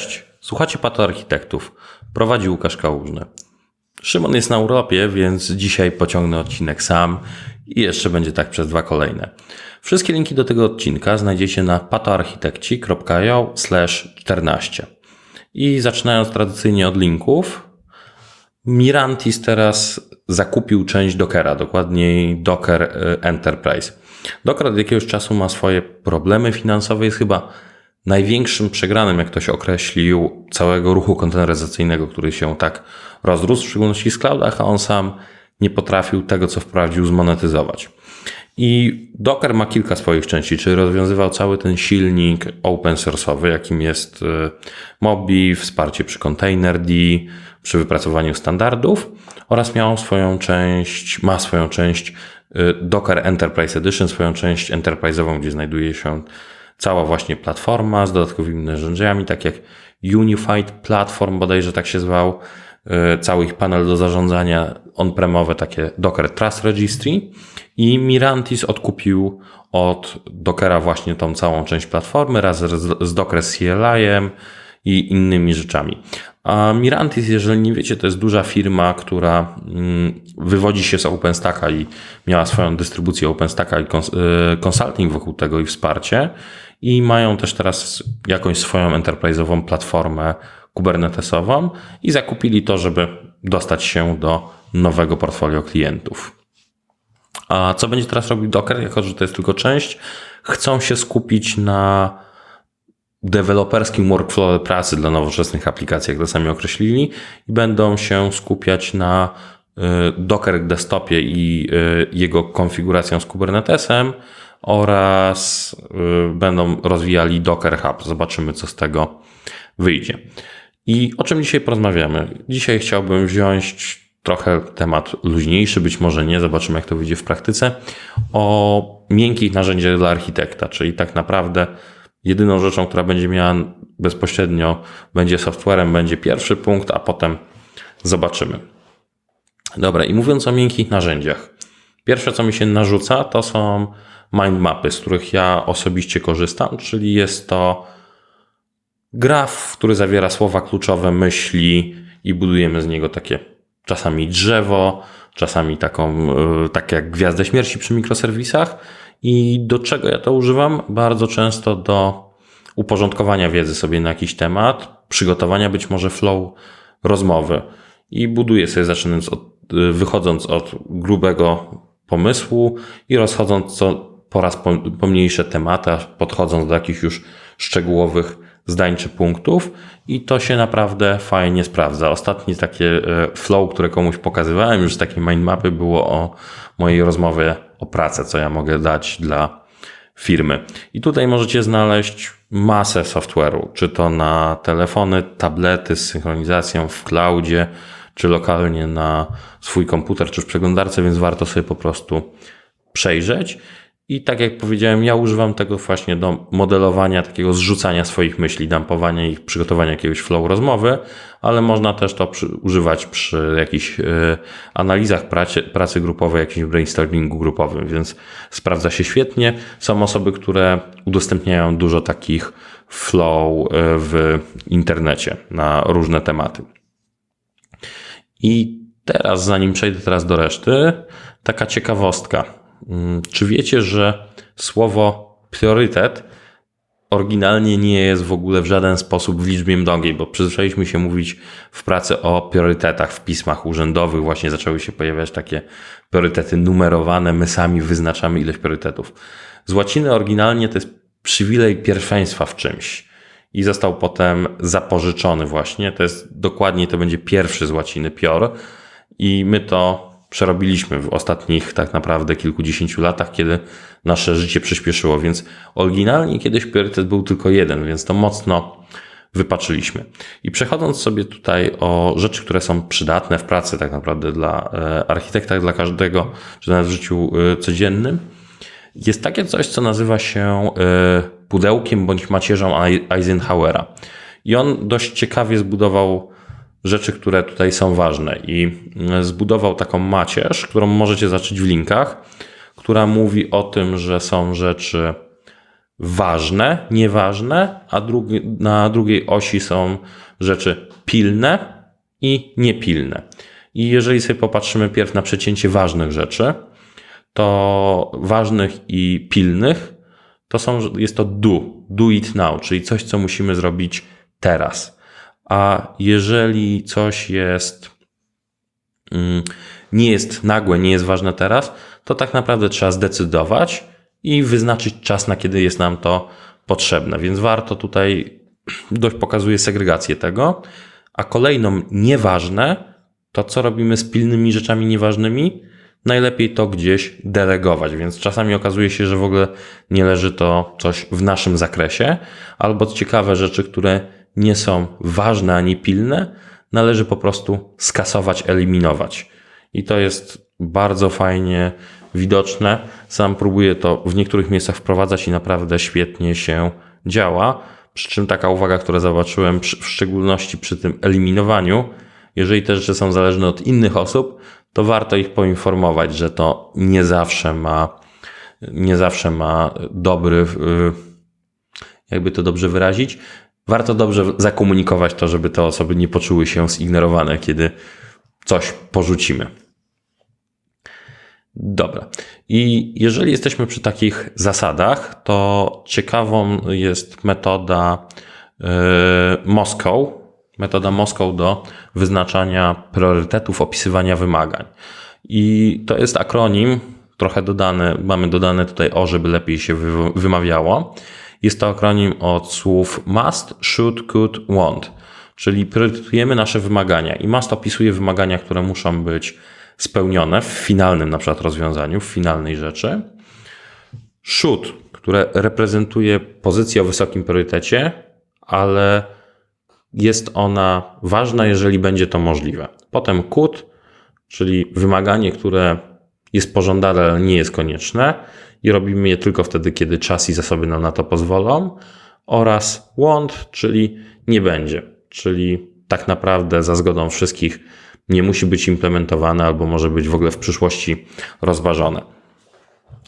Cześć, słuchacie Pato Architektów. Prowadzi Łukasz Kałużny. Szymon jest na urlopie, więc dzisiaj pociągnę odcinek sam i jeszcze będzie tak przez dwa kolejne. Wszystkie linki do tego odcinka znajdziecie na patoarchitekci.io 14. I zaczynając tradycyjnie od linków, Mirantis teraz zakupił część Dockera, dokładniej Docker y, Enterprise. Docker od jakiegoś czasu ma swoje problemy finansowe, jest chyba największym przegranym, jak ktoś określił, całego ruchu konteneryzacyjnego, który się tak rozrósł, w szczególności w cloudach, a on sam nie potrafił tego, co wprowadził, zmonetyzować. I Docker ma kilka swoich części, czyli rozwiązywał cały ten silnik open source'owy, jakim jest y, Mobi, wsparcie przy Containerd, przy wypracowaniu standardów oraz miał swoją część, ma swoją część y, Docker Enterprise Edition, swoją część enterprise'ową, gdzie znajduje się cała właśnie platforma z dodatkowymi narzędziami, tak jak Unified Platform, bodajże tak się zwał, e, cały ich panel do zarządzania on-premowe, takie Docker Trust Registry. I Mirantis odkupił od Dockera właśnie tą całą część platformy raz z Docker CLI-em i innymi rzeczami. A Mirantis, jeżeli nie wiecie, to jest duża firma, która mm, wywodzi się z OpenStacka i miała swoją dystrybucję OpenStacka i e, consulting wokół tego i wsparcie i mają też teraz jakąś swoją enterprise'ową platformę kubernetesową i zakupili to, żeby dostać się do nowego portfolio klientów. A co będzie teraz robił Docker, jako że to jest tylko część? Chcą się skupić na deweloperskim workflow pracy dla nowoczesnych aplikacji, jak to sami określili, i będą się skupiać na y, Docker desktopie i y, jego konfiguracją z Kubernetesem, oraz y, będą rozwijali Docker Hub. Zobaczymy, co z tego wyjdzie. I o czym dzisiaj porozmawiamy? Dzisiaj chciałbym wziąć trochę temat luźniejszy, być może nie, zobaczymy jak to wyjdzie w praktyce, o miękkich narzędziach dla architekta, czyli tak naprawdę jedyną rzeczą, która będzie miała bezpośrednio, będzie softwarem, będzie pierwszy punkt, a potem zobaczymy. Dobra, i mówiąc o miękkich narzędziach, pierwsze co mi się narzuca, to są mindmapy, z których ja osobiście korzystam, czyli jest to graf, który zawiera słowa kluczowe, myśli i budujemy z niego takie czasami drzewo, czasami taką, e, tak jak gwiazdę śmierci przy mikroserwisach. I do czego ja to używam? Bardzo często do uporządkowania wiedzy sobie na jakiś temat, przygotowania być może flow rozmowy. I buduję sobie, zaczynając od, e, wychodząc od grubego pomysłu i rozchodząc co, po raz pomniejsze tematy, podchodząc do jakichś już szczegółowych zdań czy punktów i to się naprawdę fajnie sprawdza. Ostatnie takie e, flow, które komuś pokazywałem, już z takiej mindmapy było o mojej rozmowie o pracę, co ja mogę dać dla firmy. I tutaj możecie znaleźć masę software'u, czy to na telefony, tablety z synchronizacją w cloudzie, czy lokalnie na swój komputer, czy w przeglądarce, więc warto sobie po prostu przejrzeć. I tak jak powiedziałem, ja używam tego właśnie do modelowania, takiego zrzucania swoich myśli, dampowania ich, przygotowania jakiegoś flow rozmowy, ale można też to przy, używać przy jakichś y, analizach pracy, pracy grupowej, jakimś brainstormingu grupowym, więc sprawdza się świetnie. Są osoby, które udostępniają dużo takich flow y, w internecie na różne tematy. I teraz, zanim przejdę teraz do reszty, taka ciekawostka czy wiecie, że słowo priorytet oryginalnie nie jest w ogóle w żaden sposób w liczbie mnogiej, bo przyzwyczailiśmy się mówić w pracy o priorytetach w pismach urzędowych, właśnie zaczęły się pojawiać takie priorytety numerowane, my sami wyznaczamy ilość priorytetów. Z łaciny oryginalnie to jest przywilej pierwszeństwa w czymś i został potem zapożyczony właśnie, to jest dokładnie, to będzie pierwszy z łaciny pior i my to przerobiliśmy w ostatnich tak naprawdę kilkudziesięciu latach, kiedy nasze życie przyspieszyło, więc oryginalnie kiedyś priorytet był tylko jeden, więc to mocno wypaczyliśmy. I przechodząc sobie tutaj o rzeczy, które są przydatne w pracy tak naprawdę dla e, architekta, dla każdego, czy nawet w życiu e, codziennym, jest takie coś, co nazywa się e, pudełkiem bądź macierzą Eisenhowera. I on dość ciekawie zbudował rzeczy, które tutaj są ważne. I mm, zbudował taką macierz, którą możecie zacząć w linkach, która mówi o tym, że są rzeczy ważne, nieważne, a drugi, na drugiej osi są rzeczy pilne i niepilne. I jeżeli sobie popatrzymy pierw na przecięcie ważnych rzeczy, to ważnych i pilnych to są, jest to do, do it now, czyli coś, co musimy zrobić teraz. A jeżeli coś jest, mm, nie jest nagłe, nie jest ważne teraz, to tak naprawdę trzeba zdecydować i wyznaczyć czas, na kiedy jest nam to potrzebne. Więc warto tutaj, dość pokazuje segregację tego. A kolejną nieważne, to co robimy z pilnymi rzeczami nieważnymi, najlepiej to gdzieś delegować, więc czasami okazuje się, że w ogóle nie leży to coś w naszym zakresie, albo ciekawe rzeczy, które nie są ważne ani pilne, należy po prostu skasować, eliminować. I to jest bardzo fajnie widoczne. Sam próbuję to w niektórych miejscach wprowadzać i naprawdę świetnie się działa. Przy czym taka uwaga, która zobaczyłem, w szczególności przy tym eliminowaniu, jeżeli te rzeczy są zależne od innych osób, to warto ich poinformować, że to nie zawsze ma, nie zawsze ma dobry, jakby to dobrze wyrazić, warto dobrze zakomunikować to, żeby te osoby nie poczuły się zignorowane, kiedy coś porzucimy. Dobra. I jeżeli jesteśmy przy takich zasadach, to ciekawą jest metoda yy, Moscow, metoda Moskow do wyznaczania priorytetów, opisywania wymagań. I to jest akronim, trochę dodany, mamy dodane tutaj o, żeby lepiej się wymawiało. Jest to akronim od słów must, should, could, want, czyli priorytetujemy nasze wymagania i must opisuje wymagania, które muszą być spełnione w finalnym na przykład rozwiązaniu, w finalnej rzeczy. Should, które reprezentuje pozycję o wysokim priorytecie, ale jest ona ważna, jeżeli będzie to możliwe. Potem KUT, czyli wymaganie, które jest pożądane, ale nie jest konieczne i robimy je tylko wtedy, kiedy czas i zasoby nam na to pozwolą. Oraz want, czyli nie będzie, czyli tak naprawdę za zgodą wszystkich nie musi być implementowane albo może być w ogóle w przyszłości rozważone.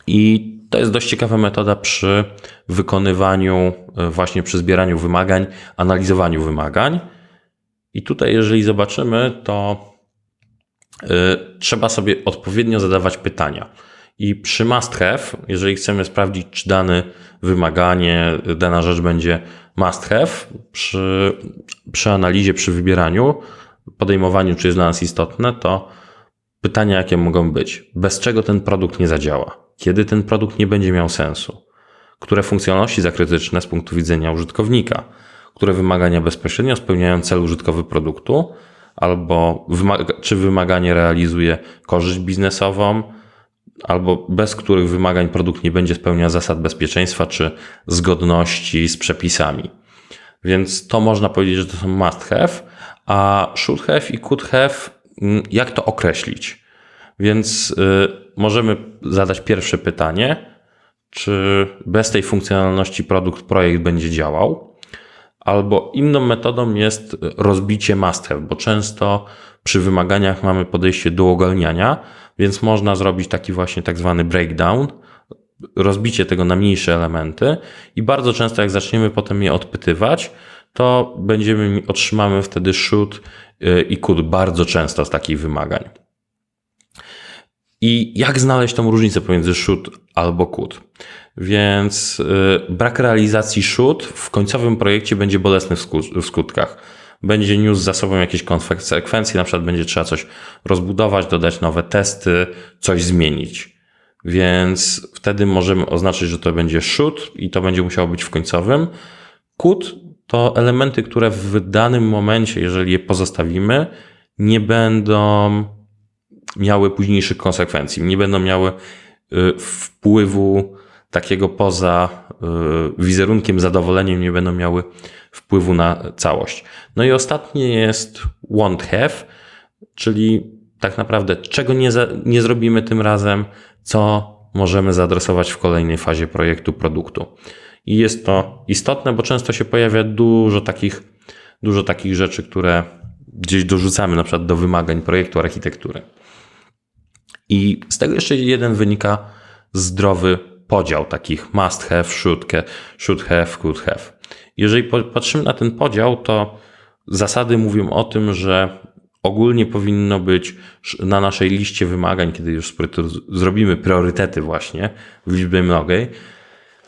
I to jest dość ciekawa metoda przy wykonywaniu, e, właśnie przy zbieraniu wymagań, analizowaniu wymagań. I tutaj, jeżeli zobaczymy, to y, trzeba sobie odpowiednio zadawać pytania. I przy must have, jeżeli chcemy sprawdzić, czy dane wymaganie, dana rzecz będzie must have, przy, przy analizie, przy wybieraniu, podejmowaniu, czy jest dla nas istotne, to pytania, jakie mogą być. Bez czego ten produkt nie zadziała? kiedy ten produkt nie będzie miał sensu, które funkcjonalności zakrytyczne z punktu widzenia użytkownika, które wymagania bezpośrednio spełniają cel użytkowy produktu, albo wymaga, czy wymaganie realizuje korzyść biznesową, albo bez których wymagań produkt nie będzie spełniał zasad bezpieczeństwa czy zgodności z przepisami. Więc to można powiedzieć, że to są must have, a should have i could have, mm, jak to określić? Więc y, możemy zadać pierwsze pytanie, czy bez tej funkcjonalności produkt, projekt będzie działał. Albo inną metodą jest rozbicie must have, bo często przy wymaganiach mamy podejście do ogalniania, więc można zrobić taki właśnie tak zwany breakdown, rozbicie tego na mniejsze elementy i bardzo często jak zaczniemy potem je odpytywać, to będziemy, otrzymamy wtedy should y, i could bardzo często z takich wymagań. I jak znaleźć tą różnicę pomiędzy should albo could? Więc yy, brak realizacji should w końcowym projekcie będzie bolesny w, skutkach. Będzie niósł za sobą jakieś konsekwencje, na przykład będzie trzeba coś rozbudować, dodać nowe testy, coś zmienić. Więc wtedy możemy oznaczyć, że to będzie should i to będzie musiało być w końcowym. Could to elementy, które w danym momencie, jeżeli je pozostawimy, nie będą miały późniejszych konsekwencji, nie będą miały y, wpływu takiego poza y, wizerunkiem, zadowoleniem, nie będą miały wpływu na całość. No i ostatnie jest won't have, czyli tak naprawdę czego nie, za, nie zrobimy tym razem, co możemy zaadresować w kolejnej fazie projektu, produktu. I jest to istotne, bo często się pojawia dużo takich, dużo takich rzeczy, które gdzieś dorzucamy na przykład do wymagań projektu architektury. I z tego jeszcze jeden wynika zdrowy podział takich must have, should, should have, could have. Jeżeli patrzymy na ten podział, to zasady mówią o tym, że ogólnie powinno być na naszej liście wymagań, kiedy już zrobimy priorytety właśnie w liczbie mnogiej,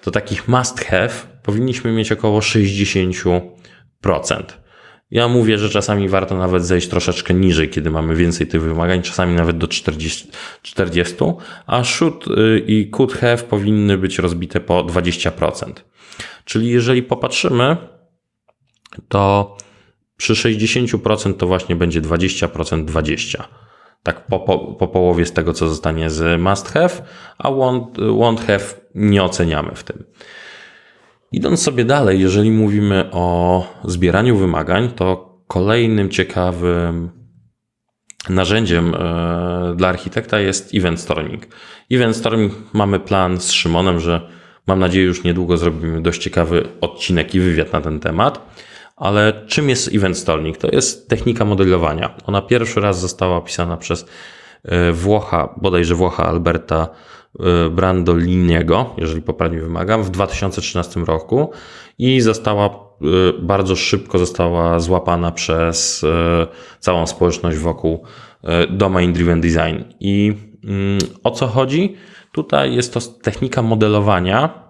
to takich must have powinniśmy mieć około 60%. Ja mówię, że czasami warto nawet zejść troszeczkę niżej, kiedy mamy więcej tych wymagań, czasami nawet do 40, 40 a should y, i could have powinny być rozbite po 20%. Czyli jeżeli popatrzymy, to przy 60% to właśnie będzie 20%, 20%. Tak po, po, po połowie z tego, co zostanie z must have, a won't, won't have nie oceniamy w tym. Idąc sobie dalej, jeżeli mówimy o zbieraniu wymagań, to kolejnym ciekawym narzędziem e, dla architekta jest event storming. Event storming mamy plan z Szymonem, że mam nadzieję już niedługo zrobimy dość ciekawy odcinek i wywiad na ten temat. Ale czym jest event storming? To jest technika modelowania. Ona pierwszy raz została opisana przez e, Włocha, bodajże Włocha Alberta Brandoliniego, jeżeli poprawnie wymagam, w 2013 roku i została e, bardzo szybko została złapana przez całą społeczność wokół Domain Driven Design. I mm, o co chodzi? Tutaj jest to technika modelowania,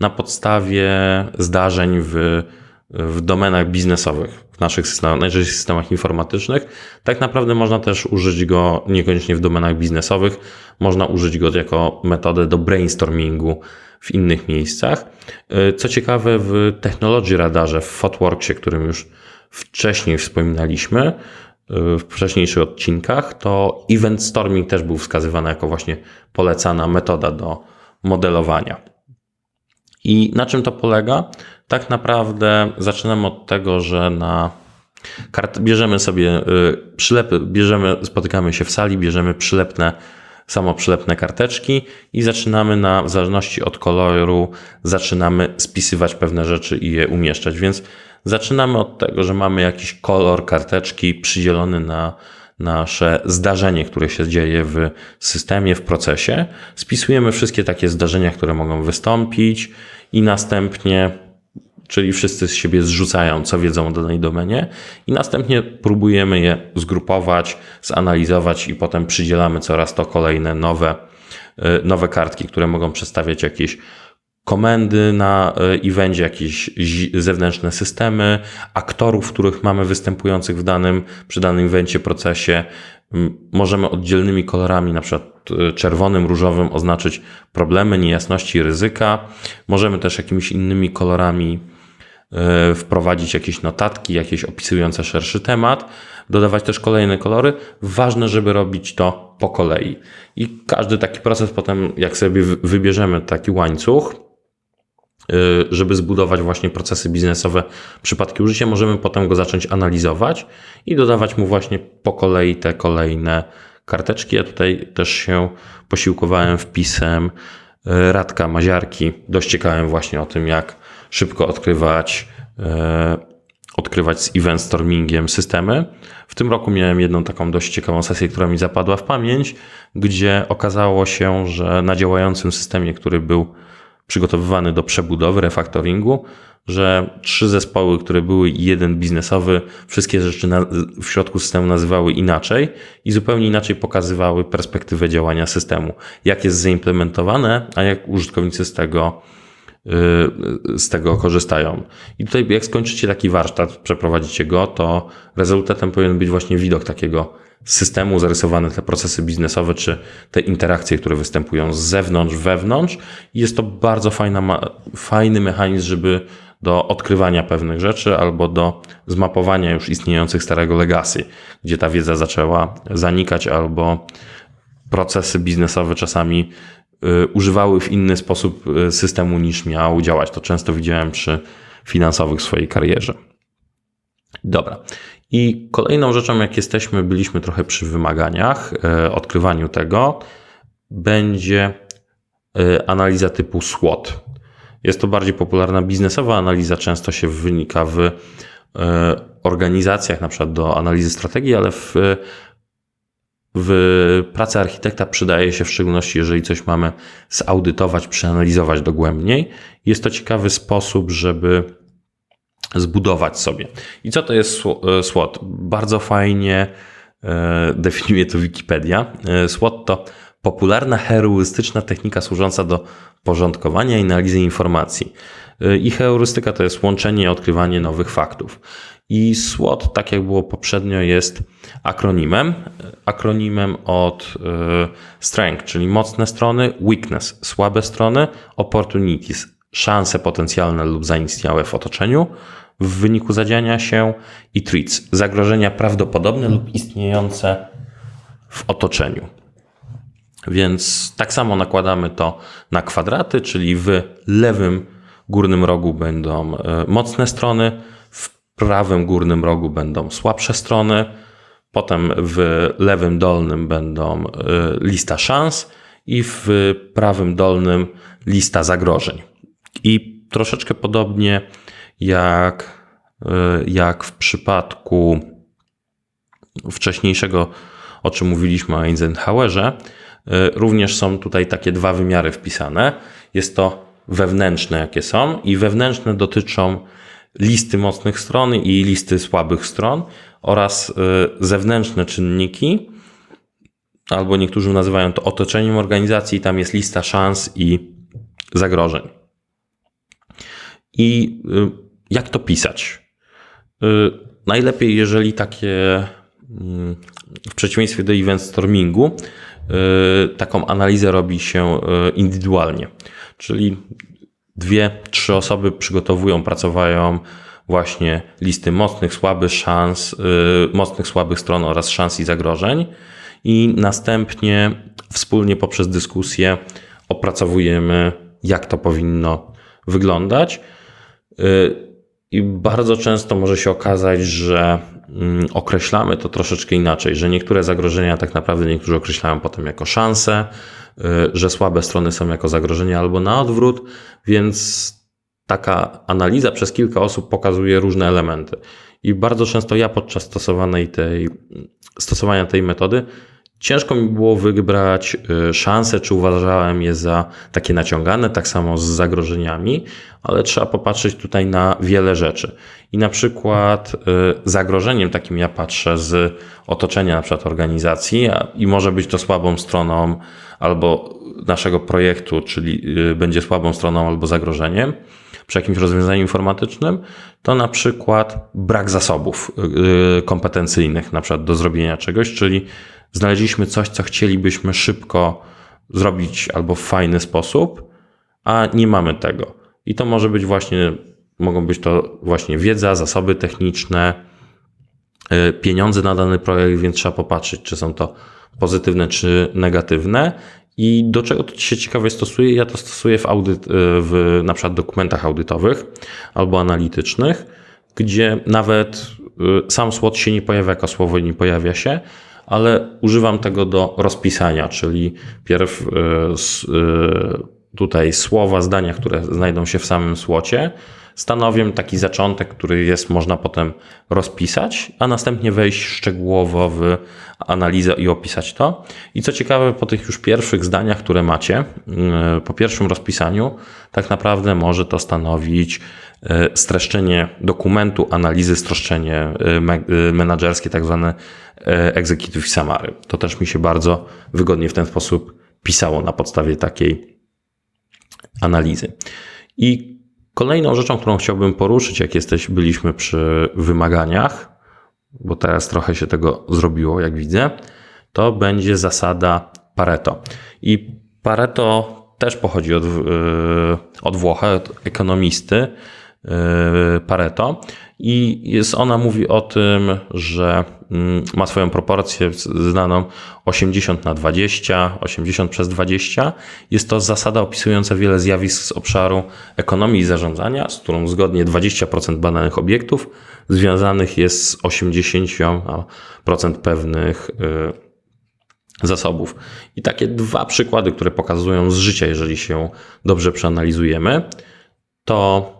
na podstawie zdarzeń w, w domenach biznesowych, w naszych systemach, najczęściej systemach informatycznych. Tak naprawdę można też użyć go niekoniecznie w domenach biznesowych, można użyć go jako metodę do brainstormingu w innych miejscach. Y, co ciekawe, w Technology Radarze, w Fotworksie, którym już wcześniej wspominaliśmy, y, w wcześniejszych odcinkach, to event storming też był wskazywany jako właśnie polecana metoda do modelowania. I na czym to polega? Tak naprawdę zaczynamy od tego, że na kart bierzemy sobie y, przylepy, bierzemy, spotykamy się w sali, bierzemy przylepne, samo przylepne karteczki i zaczynamy na, w zależności od koloru, zaczynamy spisywać pewne rzeczy i je umieszczać. Więc zaczynamy od tego, że mamy jakiś kolor karteczki przydzielony na nasze zdarzenie, które się dzieje w systemie, w procesie. Spisujemy wszystkie takie zdarzenia, które mogą wystąpić i następnie, czyli wszyscy z siebie zrzucają, co wiedzą o danej domenie i następnie próbujemy je zgrupować, zanalizować i potem przydzielamy coraz to kolejne nowe, y, nowe kartki, które mogą przedstawiać jakieś komendy na e, evencie, jakieś zewnętrzne systemy, aktorów, których mamy występujących w danym, przy danym evencie, procesie. Możemy oddzielnymi kolorami, na przykład e, czerwonym, różowym, oznaczyć problemy, niejasności, ryzyka. Możemy też jakimiś innymi kolorami wprowadzić jakieś notatki, jakieś opisujące szerszy temat, dodawać też kolejne kolory. Ważne, żeby robić to po kolei. I każdy taki proces potem, jak sobie wybierzemy taki łańcuch, Y, żeby zbudować właśnie procesy biznesowe, przypadki użycia, możemy potem go zacząć analizować i dodawać mu właśnie po kolei te kolejne karteczki. Ja tutaj też się posiłkowałem wpisem y, Radka Maziarki. Dość ciekawym właśnie o tym, jak szybko odkrywać, y, odkrywać z event stormingiem systemy. W tym roku miałem jedną taką dość ciekawą sesję, która mi zapadła w pamięć, gdzie okazało się, że na działającym systemie, który był przygotowywany do przebudowy, refaktoringu, że trzy zespoły, które były jeden biznesowy, wszystkie rzeczy na, w środku systemu nazywały inaczej i zupełnie inaczej pokazywały perspektywę działania systemu. Jak jest zaimplementowane, a jak użytkownicy z tego, z tego korzystają. I tutaj, jak skończycie taki warsztat, przeprowadzicie go, to rezultatem powinien być właśnie widok takiego systemu zarysowane te procesy biznesowe, czy te interakcje, które występują z zewnątrz, wewnątrz. I jest to bardzo fajna, fajny mechanizm, żeby do odkrywania pewnych rzeczy albo do zmapowania już istniejących starego legacy, gdzie ta wiedza zaczęła zanikać albo procesy biznesowe czasami y, używały w inny sposób y, systemu niż miał działać. To często widziałem przy finansowych swojej karierze. Dobra. I kolejną rzeczą, jak jesteśmy, byliśmy trochę przy wymaganiach, e, odkrywaniu tego, będzie analiza typu SWOT. Jest to bardziej popularna biznesowa analiza, często się wynika w organizacjach, na przykład do analizy strategii, ale w w pracy architekta przydaje się w szczególności, jeżeli coś mamy zaudytować, przeanalizować dogłębniej. Jest to ciekawy sposób, żeby zbudować sobie. I co to jest SWOT? Bardzo fajnie definiuje to Wikipedia. SWOT to popularna heurystyczna technika służąca do porządkowania i analizy informacji. I heurystyka to jest łączenie i odkrywanie nowych faktów. I SWOT, tak jak było poprzednio, jest akronimem. Akronimem od strength, czyli mocne strony, weakness, słabe strony, opportunities, szanse potencjalne lub zaistniałe w otoczeniu w wyniku zadziania się i threats, zagrożenia prawdopodobne lub istniejące w otoczeniu. Więc tak samo nakładamy to na kwadraty, czyli w lewym górnym rogu będą e, mocne strony, prawym górnym rogu będą słabsze strony, potem w lewym dolnym będą e, lista szans i w prawym dolnym lista zagrożeń. I troszeczkę podobnie jak, e, jak w przypadku wcześniejszego, o czym mówiliśmy o Eisenhowerze, E, również są tutaj takie dwa wymiary wpisane. Jest to wewnętrzne, jakie są, i wewnętrzne dotyczą listy mocnych stron i listy słabych stron oraz e, zewnętrzne czynniki, albo niektórzy nazywają to otoczeniem organizacji, tam jest lista szans i zagrożeń. I e, jak to pisać? Najlepiej, jeżeli takie mm, w przeciwieństwie do event stormingu, Y, taką analizę robi się y, indywidualnie. Czyli dwie, trzy osoby przygotowują, pracowają właśnie listy mocnych, słabych szans, y, mocnych, słabych stron oraz szans i zagrożeń i następnie wspólnie poprzez dyskusję opracowujemy, jak to powinno wyglądać. I bardzo często może się okazać, że mm, określamy to troszeczkę inaczej, że niektóre zagrożenia tak naprawdę niektórzy określają potem jako szanse, y, że słabe strony są jako zagrożenia albo na odwrót, więc taka analiza przez kilka osób pokazuje różne elementy. I bardzo często ja podczas stosowanej tej, stosowania tej metody Ciężko mi było wybrać y, szanse, czy uważałem je za takie naciągane, tak samo z zagrożeniami, ale trzeba popatrzeć tutaj na wiele rzeczy. I na przykład y, zagrożeniem takim ja patrzę z otoczenia na przykład organizacji i może być to słabą stroną albo naszego projektu, czyli y, będzie słabą stroną albo zagrożeniem przy jakimś rozwiązaniu informatycznym, to na przykład brak zasobów kompetencyjnych na przykład do zrobienia czegoś, czyli znaleźliśmy coś, co chcielibyśmy szybko zrobić albo w fajny sposób, a nie mamy tego. I to może być właśnie, mogą być to właśnie wiedza, zasoby techniczne, y, pieniądze na dany projekt, więc trzeba popatrzeć, czy są to pozytywne, czy negatywne. I do czego to się ciekawie stosuje? Ja to stosuję w, audyt, y, w na przykład dokumentach audytowych albo analitycznych, gdzie nawet y, sam SWOT się nie pojawia jako słowo nie pojawia się, ale używam tego do rozpisania, czyli pierw e, e, tutaj słowa, zdania, które znajdą się w samym słocie, stanowią taki zaczątek, który jest można potem rozpisać, a następnie wejść szczegółowo w analizę i opisać to. I co ciekawe, po tych już pierwszych zdaniach, które macie, e, po pierwszym rozpisaniu, tak naprawdę może to stanowić streszczenie dokumentu, analizy, streszczenie menedżerskie, tak zwane executive summary. To też mi się bardzo wygodnie w ten sposób pisało na podstawie takiej analizy. I kolejną rzeczą, którą chciałbym poruszyć, jak jesteś, byliśmy przy wymaganiach, bo teraz trochę się tego zrobiło, jak widzę, to będzie zasada Pareto. I Pareto też pochodzi od, e, od Włocha, od ekonomisty Pareto. I jest, ona mówi o tym, że mm, ma swoją proporcję znaną 80 na 20, 80 przez 20. Jest to zasada opisująca wiele zjawisk z obszaru ekonomii i zarządzania, z którą zgodnie 20% badanych obiektów związanych jest z 80% pewnych y, zasobów. I takie dwa przykłady, które pokazują z życia, jeżeli się dobrze przeanalizujemy, to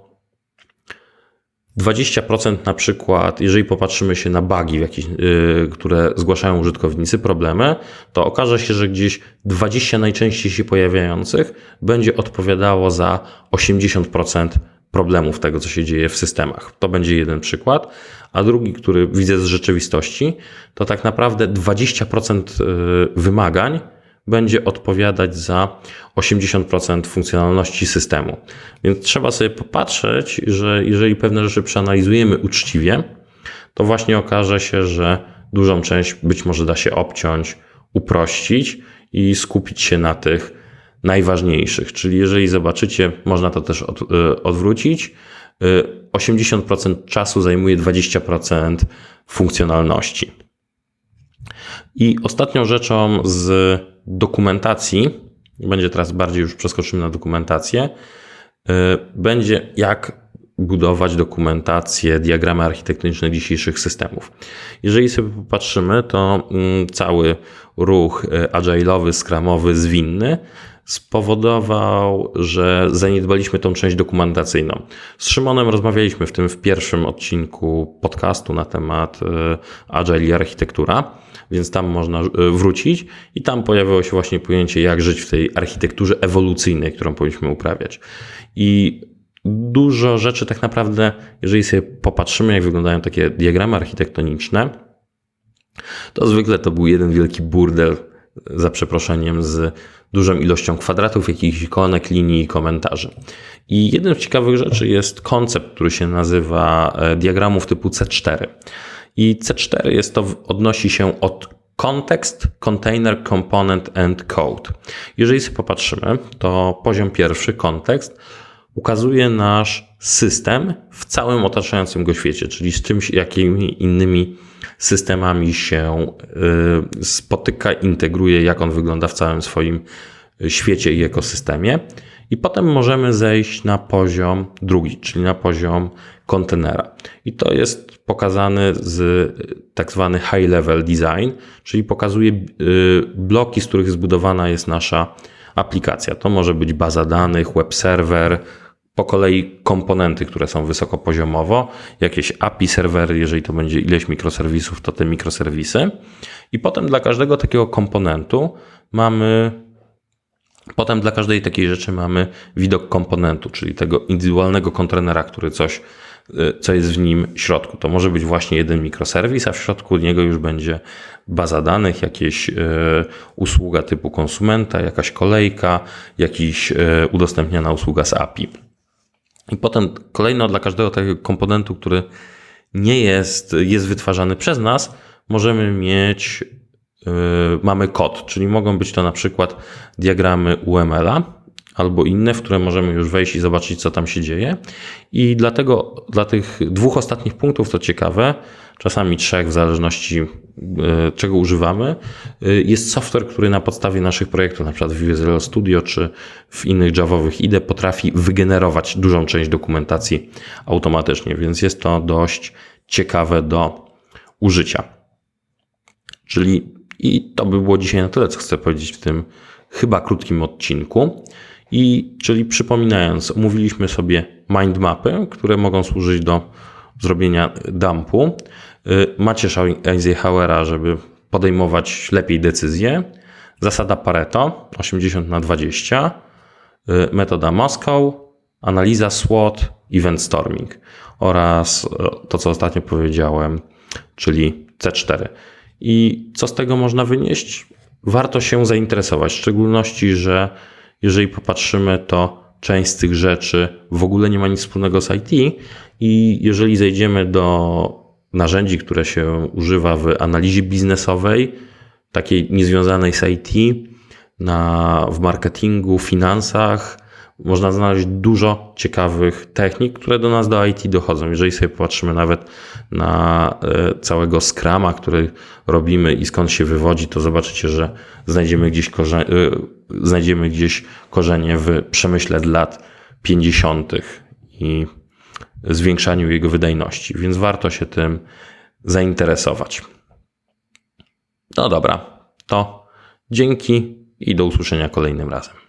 20% na przykład, jeżeli popatrzymy się na bugi, yy, które zgłaszają użytkownicy, problemy, to okaże się, że gdzieś 20 najczęściej się pojawiających będzie odpowiadało za 80% problemów tego, co się dzieje w systemach. To będzie jeden przykład. A drugi, który widzę z rzeczywistości, to tak naprawdę 20% yy, wymagań będzie odpowiadać za 80% funkcjonalności systemu. Więc trzeba sobie popatrzeć, że jeżeli pewne rzeczy przeanalizujemy uczciwie, to właśnie okaże się, że dużą część być może da się obciąć, uprościć i skupić się na tych najważniejszych. Czyli jeżeli zobaczycie, można to też od, y, odwrócić. 80% y, czasu zajmuje 20% funkcjonalności. I ostatnią rzeczą z dokumentacji, będzie teraz bardziej już przeskoczymy na dokumentację, y, będzie jak budować dokumentację, diagramy architektoniczne dzisiejszych systemów. Jeżeli sobie popatrzymy, to mm, cały ruch y, agile'owy, scrumowy, zwinny spowodował, że zaniedbaliśmy tą część dokumentacyjną. Z Szymonem rozmawialiśmy w tym w pierwszym odcinku podcastu na temat y, Agile i architektura więc tam można e, wrócić i tam pojawiło się właśnie pojęcie, jak żyć w tej architekturze ewolucyjnej, którą powinniśmy uprawiać. I dużo rzeczy tak naprawdę, jeżeli sobie popatrzymy, jak wyglądają takie diagramy architektoniczne, to zwykle to był jeden wielki burdel, za przeproszeniem, z dużą ilością kwadratów, jakichś ikonek, linii i komentarzy. I jednym z ciekawych rzeczy jest koncept, który się nazywa e, diagramów typu C4. I C4 jest to, odnosi się od Context, Container, Component and Code. Jeżeli sobie popatrzymy, to poziom pierwszy, kontekst, ukazuje nasz system w całym otaczającym go świecie, czyli z czymś, jakimi innymi systemami się y, spotyka, integruje, jak on wygląda w całym swoim świecie i ekosystemie. I potem możemy zejść na poziom drugi, czyli na poziom kontenera. I to jest pokazany z tak zwany high level design, czyli pokazuje y, bloki, z których zbudowana jest nasza aplikacja. To może być baza danych, web serwer, po kolei komponenty, które są wysokopoziomowo, jakieś API serwery, jeżeli to będzie ileś mikroserwisów, to te mikroserwisy. I potem dla każdego takiego komponentu mamy Potem dla każdej takiej rzeczy mamy widok komponentu, czyli tego indywidualnego kontenera, który coś, y, co jest w nim w środku. To może być właśnie jeden mikroserwis, a w środku niego już będzie baza danych, jakieś y, usługa typu konsumenta, jakaś kolejka, jakiś y, udostępniana usługa z API. I potem kolejno dla każdego takiego komponentu, który nie jest, jest wytwarzany przez nas, możemy mieć mamy kod, czyli mogą być to na przykład diagramy UML-a albo inne, w które możemy już wejść i zobaczyć, co tam się dzieje. I dlatego dla tych dwóch ostatnich punktów, to ciekawe, czasami trzech, w zależności yy, czego używamy, yy, jest software, który na podstawie naszych projektów, na przykład w Visual Studio czy w innych Javowych IDE potrafi wygenerować dużą część dokumentacji automatycznie, więc jest to dość ciekawe do użycia. Czyli i to by było dzisiaj na tyle, co chcę powiedzieć w tym chyba krótkim odcinku. I czyli przypominając, omówiliśmy sobie mind mapy, które mogą służyć do zrobienia dumpu. Y, macie Eisenhowera, żeby podejmować lepiej decyzje. Zasada Pareto 80 na 20. Y, metoda Moskau, analiza SWOT, event storming oraz y, to, co ostatnio powiedziałem, czyli C4. I co z tego można wynieść? Warto się zainteresować, w szczególności, że jeżeli popatrzymy, to część z tych rzeczy w ogóle nie ma nic wspólnego z IT i jeżeli zejdziemy do narzędzi, które się używa w analizie biznesowej, takiej niezwiązanej z IT, na, w marketingu, finansach, można znaleźć dużo ciekawych technik, które do nas do IT dochodzą. Jeżeli sobie popatrzymy nawet na e, całego Scrama, który robimy i skąd się wywodzi, to zobaczycie, że znajdziemy gdzieś, korze- e, znajdziemy gdzieś korzenie w przemyśle lat 50. i zwiększaniu jego wydajności, więc warto się tym zainteresować. No dobra, to dzięki i do usłyszenia kolejnym razem.